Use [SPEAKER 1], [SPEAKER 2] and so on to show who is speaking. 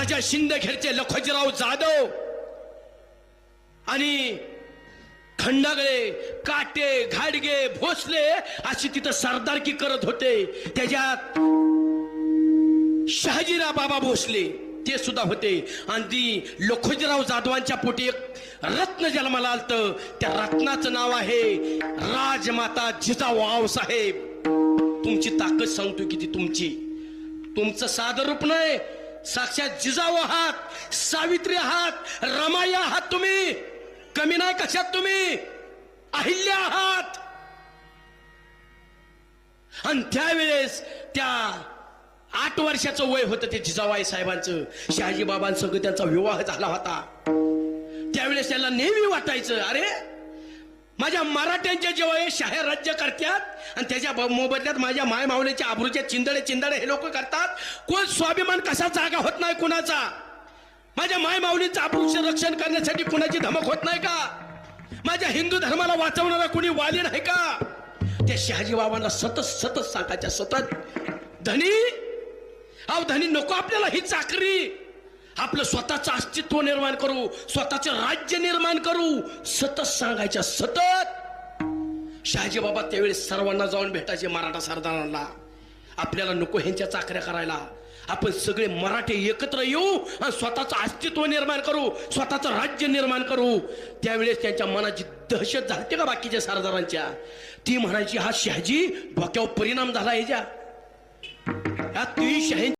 [SPEAKER 1] राजा शिंदखेरचे लखोजीराव जाधव आणि खंडागळे काटे घाडगे भोसले अशी तिथं सरदारकी करत होते. त्याच्यात शहाजीराव बाबा भोसले ते सुद्धा होते. आणि ती लखोजीराव जाधवांच्या पोटी एक रत्न जन्माला आलत. त्या रत्नाचं नाव आहे राजमाता जिजाऊ साहेब. तुमची ताकद सांगतो किती तुमची. तुमचं साधं रूप नाही साक्षात जिजाऊ आहात सावित्री आहात रमाई आहात तुम्ही कमी नाही कशात तुम्ही अहिल्या आहात. आणि त्यावेळेस त्या आठ वर्षाचं वय होतं ते जिजाबाई साहेबांचं शहाजी बाबांसंग त्यांचा विवाह झाला होता. त्यावेळेस त्याला नेहमी वाटायचं अरे माझ्या मराठ्यांच्या जेव्हा हे शाहीर राज्य करतात आणि त्याच्या मोबदल्यात माझ्या माय माऊलीच्या आबरूच्या चिंदडे चिंदडे हे लोक करतात कोण स्वाभिमान कसा जागा होत नाही कुणाचा? माझ्या माय माऊलीचं आबरूचं रक्षण करण्यासाठी कुणाची धमक होत नाही का? माझ्या हिंदू धर्माला वाचवणारा कुणी वाली नाही का? त्या शहाजी बाबांना सतत सतत सांगायच्या सतत धनी अहो धनी नको आपल्याला ही चाकरी. आपलं स्वतःचं अस्तित्व निर्माण करू स्वतःचं राज्य निर्माण करू. सतत सांगायच्या सतत. शहाजी बाबा त्यावेळेस सर्वांना जाऊन भेटायचे मराठा सरदारांना. आपल्याला नको ह्यांच्या चाकऱ्या करायला. आपण सगळे मराठे एकत्र येऊ आणि स्वतःचं अस्तित्व निर्माण करू स्वतःचं राज्य निर्माण करू. त्यावेळेस त्यांच्या मनाची दहशत झाली का बाकीच्या सरदारांच्या? ती म्हणायची हा शहाजी डोक्यावर परिणाम झाला ह्याच्या. या ती शहा